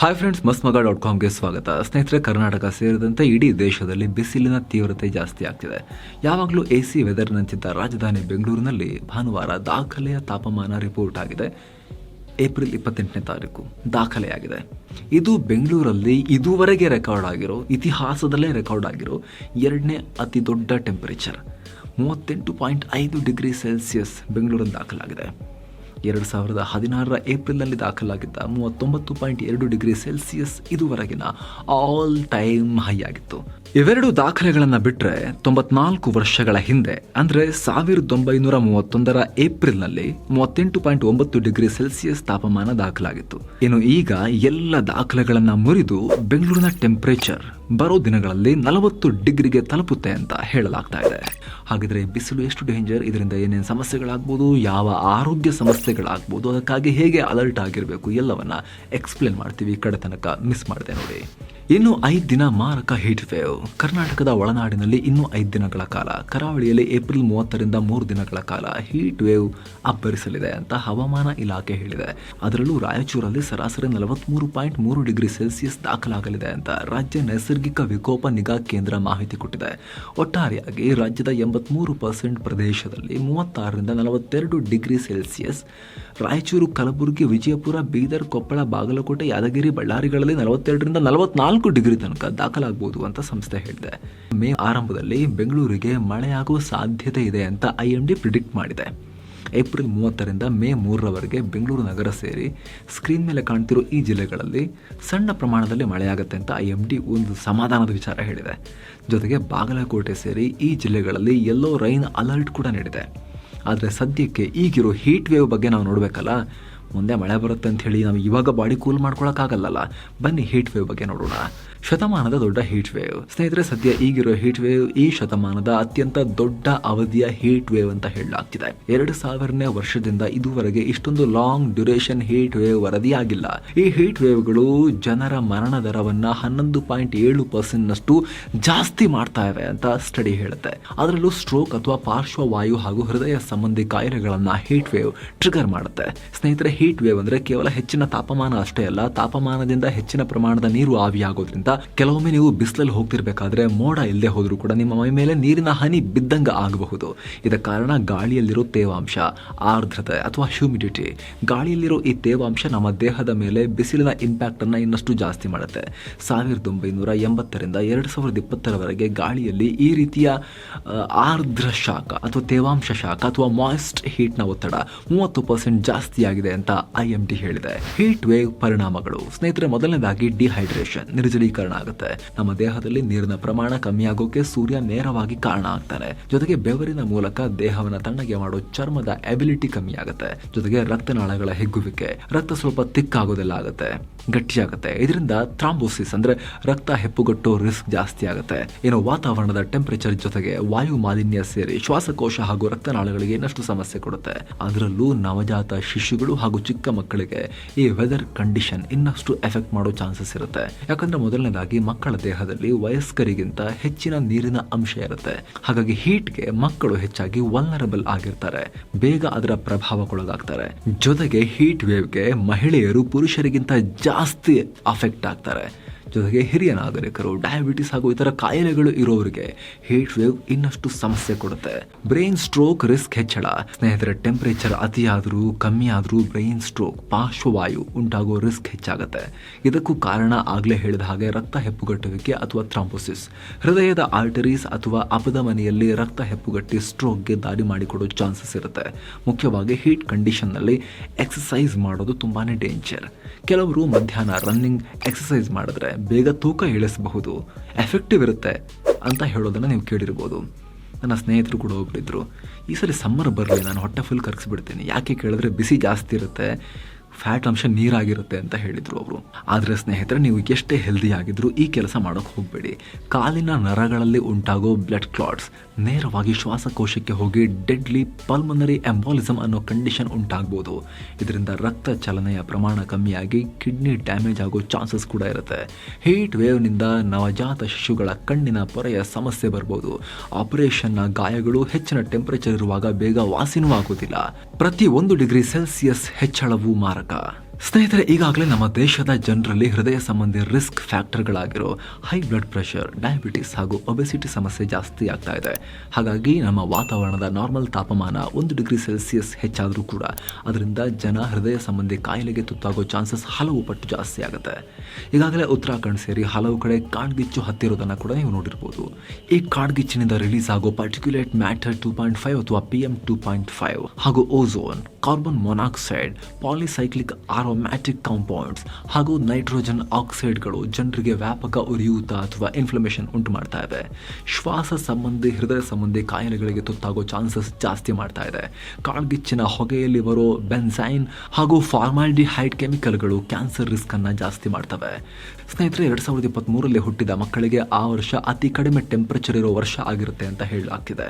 Hi friends ಮಸ್ಮಗ ಮಗ dot ಕಾಮ್ಗೆ ಸ್ವಾಗತ. ಸ್ನೇಹಿತರೆ, ಕರ್ನಾಟಕ ಸೇರಿದಂತೆ ಇಡೀ ದೇಶದಲ್ಲಿ ಬಿಸಿಲಿನ ತೀವ್ರತೆ ಜಾಸ್ತಿ ಆಗ್ತಿದೆ. ಯಾವಾಗಲೂ ಎ ಸಿ ವೆದರ್ನಂತಿದ್ದ ರಾಜಧಾನಿ ಬೆಂಗಳೂರಿನಲ್ಲಿ ಭಾನುವಾರ ದಾಖಲೆಯ ತಾಪಮಾನ ರಿಪೋರ್ಟ್ ಆಗಿದೆ. ಏಪ್ರಿಲ್ ಇಪ್ಪತ್ತೆಂಟನೇ ತಾರೀಕು ದಾಖಲೆಯಾಗಿದೆ. ಇದು ಬೆಂಗಳೂರಲ್ಲಿ ಇದುವರೆಗೆ ರೆಕಾರ್ಡ್ ಆಗಿರೋ, ಇತಿಹಾಸದಲ್ಲೇ ರೆಕಾರ್ಡ್ ಆಗಿರೋ ಎರಡನೇ ಅತಿ ದೊಡ್ಡ ಟೆಂಪರೇಚರ್ ಮೂವತ್ತೆಂಟು ಪಾಯಿಂಟ್ ಐದು ಡಿಗ್ರಿ ಸೆಲ್ಸಿಯಸ್ ಬೆಂಗಳೂರಲ್ಲಿ ದಾಖಲಾಗಿದೆ. ಎರಡು ಸಾವಿರದ ಹದಿನಾರರ ಏಪ್ರಿಲ್ನಲ್ಲಿ ದಾಖಲಾಗಿದ್ದ ಮೂವತ್ತೊಂಬತ್ತು ಪಾಯಿಂಟ್ ಎರಡು ಡಿಗ್ರಿ ಸೆಲ್ಸಿಯಸ್ ಇದುವರೆಗಿನ ಆಲ್ ಟೈಮ್ ಹೈ ಆಗಿತ್ತು. ಇವೆರಡು ದಾಖಲೆಗಳನ್ನು ಬಿಟ್ಟರೆ ತೊಂಬತ್ನಾಲ್ಕು ವರ್ಷಗಳ ಹಿಂದೆ, ಅಂದರೆ ಸಾವಿರದ ಒಂಬೈನೂರ ಮೂವತ್ತೊಂದರ ಏಪ್ರಿಲ್ನಲ್ಲಿ ಮೂವತ್ತೆಂಟು ಪಾಯಿಂಟ್ ಒಂಬತ್ತು ಡಿಗ್ರಿ ಸೆಲ್ಸಿಯಸ್ ತಾಪಮಾನ ದಾಖಲಾಗಿತ್ತು. ಇನ್ನು ಈಗ ಎಲ್ಲ ದಾಖಲೆಗಳನ್ನು ಮುರಿದು ಬೆಂಗಳೂರಿನ ಟೆಂಪರೇಚರ್ ಬರೋ ದಿನಗಳಲ್ಲಿ ನಲವತ್ತು ಡಿಗ್ರಿಗೆ ತಲುಪುತ್ತೆ ಅಂತ ಹೇಳಲಾಗ್ತಾ ಇದೆ. ಹಾಗಿದ್ರೆ ಬಿಸಿಲು ಎಷ್ಟು ಡೇಂಜರ್? ಇದರಿಂದ ಏನೇನು ಸಮಸ್ಯೆಗಳಾಗ್ಬೋದು? ಯಾವ ಆರೋಗ್ಯ ಸಮಸ್ಯೆಗಳಾಗ್ಬೋದು? ಅದಕ್ಕಾಗಿ ಹೇಗೆ ಅಲರ್ಟ್ ಆಗಿರಬೇಕು? ಎಲ್ಲವನ್ನ ಎಕ್ಸ್ಪ್ಲೇನ್ ಮಾಡ್ತೀವಿ. ಕಡೆ ತನಕ ಮಿಸ್ ಮಾಡಿದೆ ನೋಡಿ. ಇನ್ನು ಐದು ದಿನ ಮಾರಕ ಹೀಟ್ ವೇವ್ ಕರ್ನಾಟಕದ ಒಳನಾಡಿನಲ್ಲಿ ಇನ್ನೂ ಐದು ದಿನಗಳ ಕಾಲ, ಕರಾವಳಿಯಲ್ಲಿ ಏಪ್ರಿಲ್ ಮೂವತ್ತರಿಂದ ಮೂರು ದಿನಗಳ ಕಾಲ ಹೀಟ್ ವೇವ್ ಅಬ್ಬರಿಸಲಿದೆ ಅಂತ ಹವಾಮಾನ ಇಲಾಖೆ ಹೇಳಿದೆ. ಅದರಲ್ಲೂ ರಾಯಚೂರಲ್ಲಿ ಸರಾಸರಿ ನಲವತ್ಮೂರು ಪಾಯಿಂಟ್ ಮೂರು ಡಿಗ್ರಿ ಸೆಲ್ಸಿಯಸ್ ದಾಖಲಾಗಲಿದೆ ಅಂತ ರಾಜ್ಯ ನೈಸರ್ಗಿಕ ವಿಕೋಪ ನಿಗಾ ಕೇಂದ್ರ ಮಾಹಿತಿ ಕೊಟ್ಟಿದೆ. ಒಟ್ಟಾರೆಯಾಗಿ ರಾಜ್ಯದ ಎಂಬತ್ಮೂರು ಪರ್ಸೆಂಟ್ ಪ್ರದೇಶದಲ್ಲಿ ಮೂವತ್ತಾರರಿಂದ ನಲವತ್ತೆರಡು ಡಿಗ್ರಿ ಸೆಲ್ಸಿಯಸ್ ರಾಯಚೂರು, ಕಲಬುರಗಿ, ವಿಜಯಪುರ, ಬೀದರ್, ಕೊಪ್ಪಳ, ಬಾಗಲಕೋಟೆ, ಯಾದಗಿರಿ, ಬಳ್ಳಾರಿಗಳಲ್ಲಿ ನಲವತ್ತೆರಡರಿಂದ ನಲವತ್ನಾಲ್ಕು ಡಿಗ್ರಿ ತನಕ ದಾಖಲಾಗಬಹುದು ಅಂತ ಸಂಸ್ಥೆ ಹೇಳಿದೆ. ಮೇ ಆರಂಭದಲ್ಲಿ ಬೆಂಗಳೂರಿಗೆ ಮಳೆಯಾಗುವ ಸಾಧ್ಯತೆ ಇದೆ ಅಂತ ಐಎಂಡಿ ಪ್ರಿಡಿಕ್ಟ್ ಮಾಡಿದೆ. ಏಪ್ರಿಲ್ ಮೂವತ್ತರಿಂದ ಮೇ ಮೂರರವರೆಗೆ ಬೆಂಗಳೂರು ನಗರ ಸೇರಿ ಸ್ಕ್ರೀನ್ ಮೇಲೆ ಕಾಣ್ತಿರೋ ಈ ಜಿಲ್ಲೆಗಳಲ್ಲಿ ಸಣ್ಣ ಪ್ರಮಾಣದಲ್ಲಿ ಮಳೆಯಾಗುತ್ತೆ ಅಂತ ಐ ಎಂ ಡಿ ಒಂದು ಸಮಾಧಾನದ ವಿಚಾರ ಹೇಳಿದೆ. ಜೊತೆಗೆ ಬಾಗಲಕೋಟೆ ಸೇರಿ ಈ ಜಿಲ್ಲೆಗಳಲ್ಲಿ ಎಲ್ಲೋ ರೈನ್ ಅಲರ್ಟ್ ಕೂಡ ನೀಡಿದೆ. ಆದರೆ ಸದ್ಯಕ್ಕೆ ಈಗಿರೋ ಹೀಟ್ ವೇವ್ ಬಗ್ಗೆ ನಾವು ನೋಡಬೇಕಲ್ಲ? ಮುಂದೆ ಮಳೆ ಬರುತ್ತೆ ಅಂತ ಹೇಳಿ ನಾವು ಇವಾಗ ಬಾಡಿ ಕೂಲ್ ಮಾಡ್ಕೊಳಕ್ಕಾಗಲ್ಲಲ್ಲ? ಬನ್ನಿ ಹೀಟ್ ವೇವ್ ಬಗ್ಗೆ ನೋಡೋಣ. ಶತಮಾನದ ದೊಡ್ಡ ಹೀಟ್ ವೇವ್ ಸ್ನೇಹಿತರೆ, ಸದ್ಯ ಈಗಿರೋ ಹೀಟ್ ವೇವ್ ಈ ಶತಮಾನದ ಅತ್ಯಂತ ದೊಡ್ಡ ಅವಧಿಯ ಹೀಟ್ ವೇವ್ ಅಂತ ಹೇಳಲಾಗ್ತಿದೆ. ಎರಡು ಸಾವಿರನೇ ವರ್ಷದಿಂದ ಇದುವರೆಗೆ ಇಷ್ಟೊಂದು ಲಾಂಗ್ ಡ್ಯೂರೇಷನ್ ಹೀಟ್ ವೇವ್ ವರದಿಯಾಗಿಲ್ಲ. ಈ ಹೀಟ್ ವೇವ್ಗಳು ಜನರ ಮರಣ ದರವನ್ನ ಹನ್ನೊಂದು ಪಾಯಿಂಟ್ ಏಳು ಪರ್ಸೆಂಟ್ ನಷ್ಟು ಜಾಸ್ತಿ ಮಾಡ್ತಾ ಇವೆ ಅಂತ ಸ್ಟಡಿ ಹೇಳುತ್ತೆ. ಅದರಲ್ಲೂ ಸ್ಟ್ರೋಕ್ ಅಥವಾ ಪಾರ್ಶ್ವವಾಯು ಹಾಗೂ ಹೃದಯ ಸಂಬಂಧಿ ಕಾಯಿಲೆಗಳನ್ನ ಹೀಟ್ ವೇವ್ ಟ್ರಿಗರ್ ಮಾಡುತ್ತೆ. ಸ್ನೇಹಿತರೆ ಹೀಟ್ ವೇವ್ ಅಂದ್ರೆ ಕೇವಲ ಹೆಚ್ಚಿನ ತಾಪಮಾನ ಅಷ್ಟೇ ಅಲ್ಲ, ತಾಪಮಾನದಿಂದ ಹೆಚ್ಚಿನ ಪ್ರಮಾಣದ ನೀರು ಆವಿಯಾಗೋದ್ರಿಂದ ಕೆಲವೊಮ್ಮೆ ನೀವು ಬಿಸಿಲಲ್ಲಿ ಹೋಗ್ತಿರ್ಬೇಕಾದ್ರೆ ಮೋಡ ಇಲ್ಲದೆ ಹೋದರೂ ಕೂಡ ನಿಮ್ಮ ಮೈ ಮೇಲೆ ನೀರಿನ ಹನಿ ಬಿದ್ದಂಗೆ ಆಗಬಹುದು. ಇದಕ್ಕೆ ಕಾರಣ ಗಾಳಿಯಲ್ಲಿರೋ ತೇವಾಂಶ, ಆರ್ದ್ರತೆ ಅಥವಾ ಹ್ಯೂಮಿಡಿಟಿ ಗಾಳಿಯಲ್ಲಿರೋ ಈ ತೇವಾಂಶ ನಮ್ಮ ದೇಹದ ಮೇಲೆ ಬಿಸಿಲಿನ ಇಂಪ್ಯಾಕ್ಟನ್ನು ಇನ್ನಷ್ಟು ಜಾಸ್ತಿ ಮಾಡುತ್ತೆ. ಸಾವಿರದ ಒಂಬೈನೂರ ಎಂಬತ್ತರಿಂದ ಎರಡು ಸಾವಿರದ ಇಪ್ಪತ್ತರವರೆಗೆ ಗಾಳಿಯಲ್ಲಿ ಈ ರೀತಿಯ ಆರ್ದ್ರ ಶಾಖ ಅಥವಾ ತೇವಾಂಶ ಶಾಖ ಅಥವಾ ಮಾಯಿಸ್ಟ್ ಹೀಟ್ನ ಒತ್ತಡ ಮೂವತ್ತು ಪರ್ಸೆಂಟ್ ಜಾಸ್ತಿ ಆಗಿದೆ ಅಂತ ಐ ಎಂ ಟಿ ಹೇಳಿದೆ. ಹೀಟ್ ವೇವ್ ಪರಿಣಾಮಗಳು. ಸ್ನೇಹಿತರೆ, ಮೊದಲನೇದಾಗಿ ಡಿಹೈಡ್ರೇಷನ್ ನಿರ್ಜಲೀಕರಣ. ಆಗುತ್ತೆ. ನಮ್ಮ ದೇಹದಲ್ಲಿ ನೀರಿನ ಪ್ರಮಾಣ ಕಮ್ಮಿ ಆಗೋಕೆ ಸೂರ್ಯ ನೇರವಾಗಿ ಕಾರಣ ಆಗ್ತಾನೆ. ಜೊತೆಗೆ ಬೆವರಿನ ಮೂಲಕ ದೇಹವನ್ನ ತಣ್ಣಗೆ ಮಾಡೋ ಚರ್ಮದ ಎಬಿಲಿಟಿ ಕಮ್ಮಿ ಆಗುತ್ತೆ. ಜೊತೆಗೆ ರಕ್ತನಾಳಗಳ ಹಿಗ್ಗುವಿಕೆ, ರಕ್ತ ಸ್ವಲ್ಪ ತಿಕ್ಕಾಗೋದೆಲ್ಲ ಆಗುತ್ತೆ. ಗಟ್ಟಿಯಾಗುತ್ತೆ. ಇದರಿಂದ ಥ್ರಾಂಬೋಸಿಸ್ ಅಂದ್ರೆ ರಕ್ತ ಹೆಪ್ಪುಗಟ್ಟೋ ರಿಸ್ಕ್ ಜಾಸ್ತಿ ಆಗುತ್ತೆ. ಏನೋ ವಾತಾವರಣದ ಟೆಂಪರೇಚರ್ ಜೊತೆಗೆ ವಾಯು ಮಾಲಿನ್ಯ ಸೇರಿ ಶ್ವಾಸಕೋಶ ಹಾಗೂ ರಕ್ತನಾಳಗಳಿಗೆ ಇನ್ನಷ್ಟು ಸಮಸ್ಯೆ ಕೊಡುತ್ತೆ. ಅದರಲ್ಲೂ ನವಜಾತ ಶಿಶುಗಳು ಹಾಗೂ ಚಿಕ್ಕ ಮಕ್ಕಳಿಗೆ ಈ ವೆದರ್ ಕಂಡೀಷನ್ ಇನ್ನಷ್ಟು ಎಫೆಕ್ಟ್ ಮಾಡೋ ಚಾನ್ಸಸ್ ಇರುತ್ತೆ. ಯಾಕಂದ್ರೆ ಮೊದಲನೇದಾಗಿ ಮಕ್ಕಳ ದೇಹದಲ್ಲಿ ವಯಸ್ಕರಿಗಿಂತ ಹೆಚ್ಚಿನ ನೀರಿನ ಅಂಶ ಇರುತ್ತೆ. ಹಾಗಾಗಿ ಹೀಟ್ಗೆ ಮಕ್ಕಳು ಹೆಚ್ಚಾಗಿ ವಲ್ನರಬಲ್ ಆಗಿರ್ತಾರೆ. ಬೇಗ ಅದರ ಪ್ರಭಾವಕ್ಕೊಳಗಾಗ್ತಾರೆ. ಜೊತೆಗೆ ಹೀಟ್ ವೇವ್ಗೆ ಮಹಿಳೆಯರು ಪುರುಷರಿಗಿಂತ ಜಾಸ್ತಿ ಅಫೆಕ್ಟ್ ಆಗ್ತಾರೆ. ಜೊತೆಗೆ ಹಿರಿಯ ನಾಗರಿಕರು ಡಯಾಬಿಟಿಸ್ ಹಾಗೂ ಇತರ ಕಾಯಿಲೆಗಳು ಇರೋರಿಗೆ ಹೀಟ್ ವೇವ್ ಇನ್ನಷ್ಟು ಸಮಸ್ಯೆ ಕೊಡುತ್ತೆ. ಬ್ರೈನ್ ಸ್ಟ್ರೋಕ್ ರಿಸ್ಕ್ ಹೆಚ್ಚಳ. ಸ್ನೇಹಿತರೆ ಟೆಂಪರೇಚರ್ ಅತಿಯಾದರೂ ಕಮ್ಮಿ ಆದರೂ ಬ್ರೈನ್ ಸ್ಟ್ರೋಕ್ ಪಾರ್ಶ್ವವಾಯು ಉಂಟಾಗೋ ರಿಸ್ಕ್ ಹೆಚ್ಚಾಗುತ್ತೆ. ಇದಕ್ಕೂ ಕಾರಣ ಆಗಲೇ ಹೇಳಿದ ಹಾಗೆ ರಕ್ತ ಹೆಪ್ಪುಗಟ್ಟುವಿಕೆ ಅಥವಾ ಥ್ರಾಂಬೋಸಿಸ್ ಹೃದಯದ ಆರ್ಟರೀಸ್ ಅಥವಾ ಅಪಧಮನಿಯಲ್ಲಿ ರಕ್ತ ಹೆಪ್ಪುಗಟ್ಟಿ ಸ್ಟ್ರೋಕ್ಗೆ ದಾರಿ ಮಾಡಿಕೊಡೋ ಚಾನ್ಸಸ್ ಇರುತ್ತೆ. ಮುಖ್ಯವಾಗಿ ಹೀಟ್ ಕಂಡೀಷನ್ನಲ್ಲಿ ಎಕ್ಸಸೈಸ್ ಮಾಡೋದು ತುಂಬಾ ಡೇಂಜರ್ ಕೆಲವರು ಮಧ್ಯಾಹ್ನ ರನ್ನಿಂಗ್ ಎಕ್ಸಸೈಸ್ ಮಾಡಿದ್ರೆ ಬೇಗ ತೂಕ ಇಳಿಸಬಹುದು ಎಫೆಕ್ಟಿವ್ ಇರುತ್ತೆ ಅಂತ ಹೇಳೋದನ್ನು ನೀವು ಕೇಳಿರ್ಬೋದು. ನನ್ನ ಸ್ನೇಹಿತರು ಕೂಡ ಹೋಗ್ಬಿಟ್ಟಿದ್ರು ಈ ಸರಿ ಸಮ್ಮರ್ ಬರಲಿ, ನಾನು ಹೊಟ್ಟೆ ಫುಲ್ ಕರ್ಗಿಸ್ಬಿಡ್ತೀನಿ. ಯಾಕೆ ಕೇಳಿದ್ರೆ ಬಿಸಿ ಜಾಸ್ತಿ ಇರುತ್ತೆ ಫ್ಯಾಟ್ ಅಂಶ ನೀರಾಗಿರುತ್ತೆ ಅಂತ ಹೇಳಿದರು ಅವರು. ಆದರೆ ಸ್ನೇಹಿತರೆ, ನೀವು ಎಷ್ಟೇ ಹೆಲ್ದಿ ಈ ಕೆಲಸ ಮಾಡೋಕ್ಕೆ ಹೋಗಬೇಡಿ. ಕಾಲಿನ ನರಗಳಲ್ಲಿ ಉಂಟಾಗೋ ಬ್ಲಡ್ ಕ್ಲಾಟ್ಸ್ ನೇರವಾಗಿ ಶ್ವಾಸಕೋಶಕ್ಕೆ ಹೋಗಿ ಡೆಡ್ಲಿ ಪಲ್ಮನರಿ ಎಂಬಾಲಿಸಮ್ ಅನ್ನೋ ಕಂಡೀಷನ್ ಉಂಟಾಗ್ಬೋದು. ಇದರಿಂದ ರಕ್ತ ಚಲನೆಯ ಪ್ರಮಾಣ ಕಮ್ಮಿಯಾಗಿ ಕಿಡ್ನಿ ಡ್ಯಾಮೇಜ್ ಆಗೋ ಚಾನ್ಸಸ್ ಕೂಡ ಇರುತ್ತೆ. ಹೀಟ್ ವೇವ್ನಿಂದ ನವಜಾತ ಶಿಶುಗಳ ಕಣ್ಣಿನ ಪೊರೆಯ ಸಮಸ್ಯೆ ಬರ್ಬೋದು. ಆಪರೇಷನ್ನ ಗಾಯಗಳು ಹೆಚ್ಚಿನ ಟೆಂಪರೇಚರ್ ಇರುವಾಗ ಬೇಗ ವಾಸಿನೂ ಆಗೋದಿಲ್ಲ ಪ್ರತಿ ಒಂದು ಡಿಗ್ರಿ ಸೆಲ್ಸಿಯಸ್ ಹೆಚ್ಚಳವು ಮಾರಕ. ಸ್ನೇಹಿತರೆ, ಈಗಾಗಲೇ ನಮ್ಮ ದೇಶದ ಜನರಲ್ಲಿ ಹೃದಯ ಸಂಬಂಧಿ ರಿಸ್ಕ್ ಫ್ಯಾಕ್ಟರ್ಗಳಾಗಿರೋ ಹೈ ಬ್ಲಡ್ ಪ್ರೆಷರ್, ಡಯಾಬಿಟಿಸ್ ಹಾಗೂ ಒಬೆಸಿಟಿ ಸಮಸ್ಯೆ ಜಾಸ್ತಿ ಆಗ್ತಾ ಇದೆ. ಹಾಗಾಗಿ ನಮ್ಮ ವಾತಾವರಣದ ನಾರ್ಮಲ್ ತಾಪಮಾನ ಒಂದು ಡಿಗ್ರಿ ಸೆಲ್ಸಿಯಸ್ ಹೆಚ್ಚಾದರೂ ಕೂಡ ಅದರಿಂದ ಜನ ಹೃದಯ ಸಂಬಂಧಿ ಕಾಯಿಲೆಗೆ ತುತ್ತಾಗೋ ಚಾನ್ಸಸ್ ಹಲವು ಪಟ್ಟು ಜಾಸ್ತಿ ಆಗುತ್ತೆ. ಈಗಾಗಲೇ ಉತ್ತರಾಖಂಡ್ ಸೇರಿ ಹಲವು ಕಡೆ ಕಾಡ್ಗಿಚ್ಚು ಹತ್ತಿರೋದನ್ನು ಕೂಡ ನೀವು ನೋಡಿರ್ಬೋದು. ಈ ಕಾಡ್ಗಿಚ್ಚಿನಿಂದ ರಿಲೀಸ್ ಆಗೋ particulate matter two point five ಅಥವಾ P M two point five ಹಾಗೂ ozone carbon monoxide polycyclic aromatic compounds ಹಾಗೂ ನೈಟ್ರೋಜನ್ ಆಕ್ಸೈಡ್ಗಳು ಜನರಿಗೆ ವ್ಯಾಪಕ ಉರಿಯೂತ ಅಥವಾ ಇನ್ಫ್ಲಮೇಷನ್ ಉಂಟು ಮಾಡ್ತಾ ಇದೆ. ಶ್ವಾಸ ಸಂಬಂಧಿ, ಹೃದಯ ಸಂಬಂಧಿ ಕಾಯಿಲೆಗಳಿಗೆ ತುತ್ತಾಗೋ ಚಾನ್ಸಸ್ ಜಾಸ್ತಿ ಮಾಡ್ತಾ ಇದೆ. ಕಾಳ್ಗಿಚ್ಚಿನ ಹೊಗೆಯಲ್ಲಿ ಬರೋ ಬೆನ್ಸೈನ್ ಹಾಗೂ ಫಾರ್ಮಾಲ್ಡಿಹೈಡ್ ಕೆಮಿಕಲ್ಗಳು ಕ್ಯಾನ್ಸರ್ ರಿಸ್ಕನ್ನು ಜಾಸ್ತಿ ಮಾಡ್ತವೆ. ಸ್ನೇಹಿತರೆ, ಎರಡು ಸಾವಿರದ ಇಪ್ಪತ್ತ್ಮೂರರಲ್ಲಿ ಹುಟ್ಟಿದ ಮಕ್ಕಳಿಗೆ ಆ ವರ್ಷ ಅತಿ ಕಡಿಮೆ ಟೆಂಪರೇಚರ್ ಇರೋ ವರ್ಷ ಆಗಿರುತ್ತೆ ಅಂತ ಹೇಳಲಾಗ್ತಿದೆ.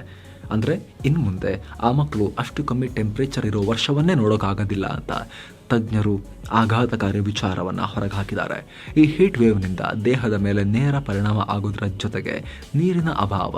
ಅಂದರೆ ಇನ್ನು ಮುಂದೆ ಆ ಮಕ್ಕಳು ಅಷ್ಟು ಕಮ್ಮಿ ಟೆಂಪ್ರೇಚರ್ ಇರೋ ವರ್ಷವನ್ನೇ ನೋಡೋಕ್ಕಾಗೋದಿಲ್ಲ ಅಂತ. ತಜ್ಞರು ಆಘಾತಕಾರಿ ವಿಚಾರವನ್ನು ಹೊರಗೆ ಹಾಕಿದ್ದಾರೆ ಈ ಹೀಟ್ ವೇವ್ನಿಂದ ದೇಹದ ಮೇಲೆ ನೇರ ಪರಿಣಾಮ ಆಗುವುದರ ಜೊತೆಗೆ ನೀರಿನ ಅಭಾವ,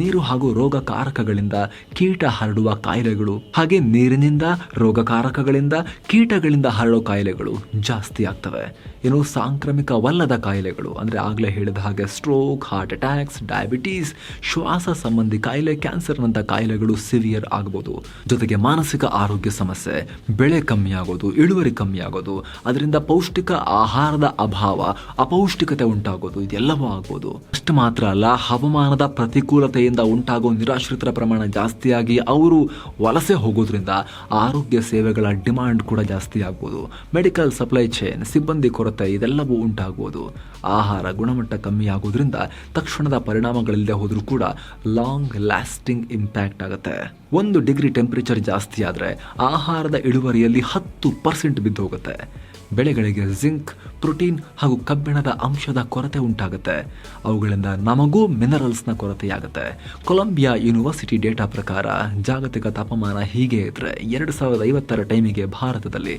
ನೀರು ಹಾಗೂ ರೋಗಕಾರಕಗಳಿಂದ ಕೀಟ ಹರಡುವ ಕಾಯಿಲೆಗಳು, ಹಾಗೆ ನೀರಿನಿಂದ ರೋಗಕಾರಕಗಳಿಂದ ಕೀಟಗಳಿಂದ ಹರಡೋ ಕಾಯಿಲೆಗಳು ಜಾಸ್ತಿ ಆಗ್ತವೆ. ಏನು ಸಾಂಕ್ರಾಮಿಕವಲ್ಲದ ಕಾಯಿಲೆಗಳು, ಅಂದರೆ ಆಗಲೇ ಹೇಳಿದ ಹಾಗೆ ಸ್ಟ್ರೋಕ್ ಹಾರ್ಟ್ ಅಟ್ಯಾಕ್ಸ್ ಡಯಾಬಿಟೀಸ್ ಶ್ವಾಸ ಸಂಬಂಧಿ ಕಾಯಿಲೆ ಕ್ಯಾನ್ಸರ್ನಂಥ ಕಾಯಿಲೆಗಳು ಸಿವಿಯರ್ ಆಗಬಹುದು ಜೊತೆಗೆ ಮಾನಸಿಕ ಆರೋಗ್ಯ ಸಮಸ್ಯೆ ಬೆಳೆ ಕಮ್ಮಿ ಆಗೋದು ಇಳುವರಿ ಕಮ್ಮಿ ಆಗೋದು ಅದರಿಂದ ಪೌಷ್ಟಿಕ ಆಹಾರದ ಅಭಾವ, ಅಪೌಷ್ಟಿಕತೆ ಉಂಟಾಗೋದು, ಇದೆಲ್ಲವೂ ಆಗೋದು ಅಷ್ಟು ಮಾತ್ರ ಅಲ್ಲ, ಹವಾಮಾನದ ಪ್ರತಿಕೂಲತೆಯಿಂದ ಉಂಟಾಗೋ ನಿರಾಶ್ರಿತರ ಪ್ರಮಾಣ ಜಾಸ್ತಿಯಾಗಿ ಅವರು ವಲಸೆ ಹೋಗೋದ್ರಿಂದ ಆರೋಗ್ಯ ಸೇವೆಗಳ ಡಿಮಾಂಡ್ ಕೂಡ ಜಾಸ್ತಿ ಆಗ್ಬೋದು. ಮೆಡಿಕಲ್ ಸಪ್ಲೈ ಚೈನ್, ಸಿಬ್ಬಂದಿ ಕೊರತೆ, ಇದೆಲ್ಲವೂ ಉಂಟಾಗುವುದು ಆಹಾರ ಗುಣಮಟ್ಟ ಕಮ್ಮಿ ಆಗೋದ್ರಿಂದ ತಕ್ಷಣದ ಪರಿಣಾಮಗಳಿಲ್ಲದೆ ಹೋದರೂ ಕೂಡ ಲಾಂಗ್ ಲಾಸ್ಟಿಂಗ್ ಇಂಪ್ಯಾಕ್ಟ್ ಆಗುತ್ತೆ. ಒಂದು ಡಿಗ್ರಿ ಟೆಂಪರೇಚರ್ ಜಾಸ್ತಿ ಆದರೆ ಆಹಾರದ ಇಳುವರಿಯಲ್ಲಿ ಹತ್ತು ಪರ್ಸೆಂಟ್ ಬಿದ್ದು ಹೋಗುತ್ತೆ. ಬೆಳೆಗಳಿಗೆ ಜಿಂಕ್, ಪ್ರೋಟೀನ್ ಹಾಗೂ ಕಬ್ಬಿಣದ ಅಂಶದ ಕೊರತೆ ಉಂಟಾಗುತ್ತೆ. ಅವುಗಳಿಂದ ನಮಗೂ ಮಿನರಲ್ಸ್ನ ಕೊರತೆಯಾಗುತ್ತೆ. ಕೊಲಂಬಿಯಾ ಯೂನಿವರ್ಸಿಟಿ ಡೇಟಾ ಪ್ರಕಾರ, ಜಾಗತಿಕ ತಾಪಮಾನ ಹೀಗೆ ಇದ್ದರೆ ಎರಡು ಸಾವಿರದ ಐವತ್ತರ ಟೈಮಿಗೆ ಭಾರತದಲ್ಲಿ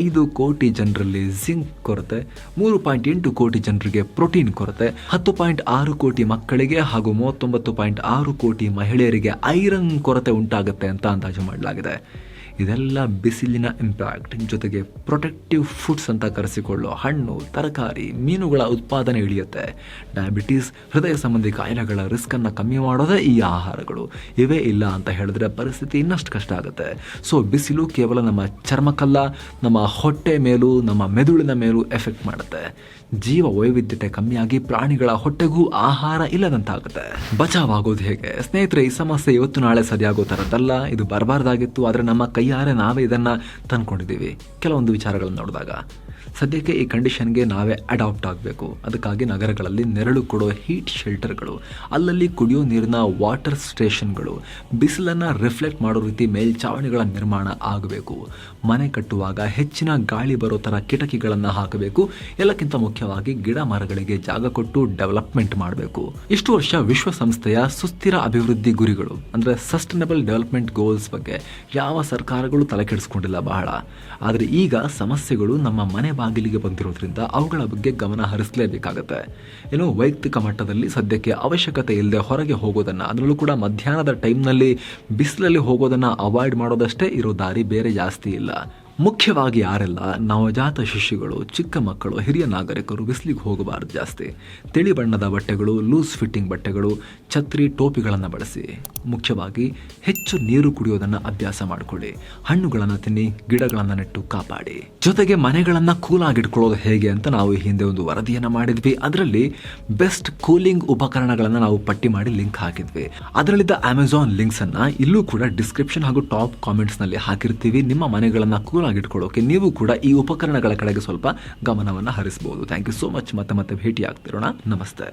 ಐದು ಕೋಟಿ ಜನರಲ್ಲಿ ಜಿಂಕ್ ಕೊರತೆ, ಮೂರು ಪಾಯಿಂಟ್ ಎಂಟು ಕೋಟಿ ಜನರಿಗೆ ಪ್ರೋಟೀನ್ ಕೊರತೆ, ಹತ್ತು ಪಾಯಿಂಟ್ ಆರು ಕೋಟಿ ಮಕ್ಕಳಿಗೆ ಹಾಗೂ ಮೂವತ್ತೊಂಬತ್ತು ಪಾಯಿಂಟ್ ಆರು ಕೋಟಿ ಮಹಿಳೆಯರಿಗೆ ಐರನ್ ಕೊರತೆ ಉಂಟಾಗುತ್ತೆ ಅಂತ ಅಂದಾಜು ಮಾಡಲಾಗಿದೆ. ಇದೆಲ್ಲ ಬಿಸಿಲಿನ ಇಂಪ್ಯಾಕ್ಟ್ ಜೊತೆಗೆ ಪ್ರೊಟೆಕ್ಟಿವ್ ಫುಡ್ಸ್ ಅಂತ ಕರೆಸಿಕೊಳ್ಳೋ ಹಣ್ಣು, ತರಕಾರಿ, ಮೀನುಗಳ ಉತ್ಪಾದನೆ ಇಳಿಯುತ್ತೆ ಡಯಾಬಿಟೀಸ್ ಹೃದಯ ಸಂಬಂಧಿ ಕಾಯಿಲೆಗಳ ರಿಸ್ಕನ್ನು ಕಮ್ಮಿ ಮಾಡೋದೇ ಈ ಆಹಾರಗಳು. ಇವೇ ಇಲ್ಲ ಅಂತ ಹೇಳಿದ್ರೆ ಪರಿಸ್ಥಿತಿ ಇನ್ನಷ್ಟು ಕಷ್ಟ ಆಗುತ್ತೆ. ಸೊ ಬಿಸಿಲು ಕೇವಲ ನಮ್ಮ ಚರ್ಮಕ್ಕಲ್ಲ, ನಮ್ಮ ಹೊಟ್ಟೆ ಮೇಲೂ, ನಮ್ಮ ಮೆದುಳಿನ ಮೇಲೂ ಎಫೆಕ್ಟ್ ಮಾಡುತ್ತೆ. ಜೀವ ವೈವಿಧ್ಯತೆ ಕಮ್ಮಿಯಾಗಿ ಪ್ರಾಣಿಗಳ ಹೊಟ್ಟೆಗೂ ಆಹಾರ ಇಲ್ಲದಂತಾಗುತ್ತೆ. ಬಚಾವಾಗೋದು ಹೇಗೆ? ಸ್ನೇಹಿತರೆ, ಈ ಸಮಸ್ಯೆ ಇವತ್ತು ನಾಳೆ ಸರಿಯಾಗೋ ಥರದ್ದಲ್ಲ. ಇದು ಬರಬಾರ್ದಾಗಿತ್ತು, ಆದರೆ ನಮ್ಮ ಕೈಯಾರೆ ನಾವೇ ಇದನ್ನು ತಂದ್ಕೊಂಡಿದ್ದೀವಿ. ಕೆಲವೊಂದು ವಿಚಾರಗಳನ್ನು ನೋಡಿದಾಗ ಸದ್ಯಕ್ಕೆ ಈ ಕಂಡೀಷನ್ಗೆ ನಾವೇ ಅಡಾಪ್ಟ್ ಆಗಬೇಕು. ಅದಕ್ಕಾಗಿ ನಗರಗಳಲ್ಲಿ ನೆರಳು ಕೊಡೋ ಹೀಟ್ ಶೆಲ್ಟರ್ಗಳು, ಅಲ್ಲಲ್ಲಿ ಕುಡಿಯೋ ನೀರಿನ ವಾಟರ್ ಸ್ಟೇಷನ್ಗಳು, ಬಿಸಿಲನ್ನು ರಿಫ್ಲೆಕ್ಟ್ ಮಾಡೋ ರೀತಿ ಮೇಲ್ಛಾವಣಿಗಳ ನಿರ್ಮಾಣ ಆಗಬೇಕು. ಮನೆ ಕಟ್ಟುವಾಗ ಹೆಚ್ಚಿನ ಗಾಳಿ ಬರೋ ಥರ ಕಿಟಕಿಗಳನ್ನು ಹಾಕಬೇಕು. ಎಲ್ಲಕ್ಕಿಂತ ಮುಖ್ಯವಾಗಿ ಗಿಡ ಮರಗಳಿಗೆ ಜಾಗ ಕೊಟ್ಟು ಡೆವಲಪ್ಮೆಂಟ್ ಮಾಡಬೇಕು. ಇಷ್ಟು ವರ್ಷ ವಿಶ್ವಸಂಸ್ಥೆಯ ಸುಸ್ಥಿರ ಅಭಿವೃದ್ಧಿ ಗುರಿಗಳು, ಅಂದರೆ ಸಸ್ಟೈನಬಲ್ ಡೆವಲಪ್ಮೆಂಟ್ ಗೋಲ್ಸ್ ಬಗ್ಗೆ ಯಾವ ಸರ್ಕಾರಗಳು ತಲೆ ಕೆಡಿಸ್ಕೊಂಡಿಲ್ಲ ಬಹಳ. ಆದರೆ ಈಗ ಸಮಸ್ಯೆಗಳು ನಮ್ಮ ಮನೆ ಬಾಗಿಲಿಗೆ ಬಂದಿರೋದ್ರಿಂದ ಅವುಗಳ ಬಗ್ಗೆ ಗಮನ ಹರಿಸಲೇಬೇಕಾಗತ್ತೆ. ಏನೋ ವೈಯಕ್ತಿಕ ಮಟ್ಟದಲ್ಲಿ ಸದ್ಯಕ್ಕೆ ಅವಶ್ಯಕತೆ ಇಲ್ಲದೆ ಹೊರಗೆ ಹೋಗೋದನ್ನು, ಅದರಲ್ಲೂ ಕೂಡ ಮಧ್ಯಾಹ್ನದ ಟೈಮ್ನಲ್ಲಿ ಬಿಸಿಲಲ್ಲಿ ಹೋಗೋದನ್ನು ಅವಾಯ್ಡ್ ಮಾಡೋದಷ್ಟೇ ಇರೋ ದಾರಿ ಬೇರೆ ಜಾಸ್ತಿ ಇಲ್ಲ. ಮುಖ್ಯವಾಗಿ ಯಾರೆಲ್ಲ ನವಜಾತ ಶಿಶುಗಳು, ಚಿಕ್ಕ ಮಕ್ಕಳು, ಹಿರಿಯ ನಾಗರಿಕರು ಬಿಸಿಲಿಗೆ ಹೋಗಬಾರದು ಜಾಸ್ತಿ. ತಿಳಿ ಬಣ್ಣದ ಬಟ್ಟೆಗಳು, ಲೂಸ್ ಫಿಟ್ಟಿಂಗ್ ಬಟ್ಟೆಗಳು, ಛತ್ರಿ ಟೋಪಿಗಳನ್ನು ಬಳಸಿ. ಮುಖ್ಯವಾಗಿ ಹೆಚ್ಚು ನೀರು ಕುಡಿಯೋದನ್ನು ಅಭ್ಯಾಸ ಮಾಡಿಕೊಳ್ಳಿ. ಹಣ್ಣುಗಳನ್ನು ತಿನ್ನಿ, ಗಿಡಗಳನ್ನು ನೆಟ್ಟು ಕಾಪಾಡಿ. ಜೊತೆಗೆ ಮನೆಗಳನ್ನು ಕೂಲಾಗಿಟ್ಕೊಳ್ಳೋದು ಹೇಗೆ ಅಂತ ನಾವು ಹಿಂದೆ ಒಂದು ವರದಿಯನ್ನು ಮಾಡಿದ್ವಿ. ಅದರಲ್ಲಿ ಬೆಸ್ಟ್ ಕೂಲಿಂಗ್ ಉಪಕರಣಗಳನ್ನು ನಾವು ಪಟ್ಟಿ ಮಾಡಿ ಲಿಂಕ್ ಹಾಕಿದ್ವಿ. ಅದರಲ್ಲಿದ್ದ ಅಮೆಝಾನ್ ಲಿಂಕ್ಸ್ ಅನ್ನ ಇಲ್ಲೂ ಕೂಡ ಡಿಸ್ಕ್ರಿಪ್ಷನ್ ಹಾಗೂ ಟಾಪ್ ಕಾಮೆಂಟ್ಸ್ನಲ್ಲಿ ಹಾಕಿರ್ತೀವಿ. ನಿಮ್ಮ ಮನೆಗಳನ್ನು ಕೂಲ್ ಆಗಿಟ್ಕೊಳ್ಳೋಕೆ ನೀವು ಕೂಡ ಈ ಉಪಕರಣಗಳ ಕಡೆಗೆ ಸ್ವಲ್ಪ ಗಮನವನ್ನು ಹರಿಸಬಹುದು ಥ್ಯಾಂಕ್ ಯು ಸೋ ಮಚ್ ಮತ್ತೆ ಮತ್ತೆ ಭೇಟಿ ಆಗ್ತಿರೋಣ ನಮಸ್ತೆ.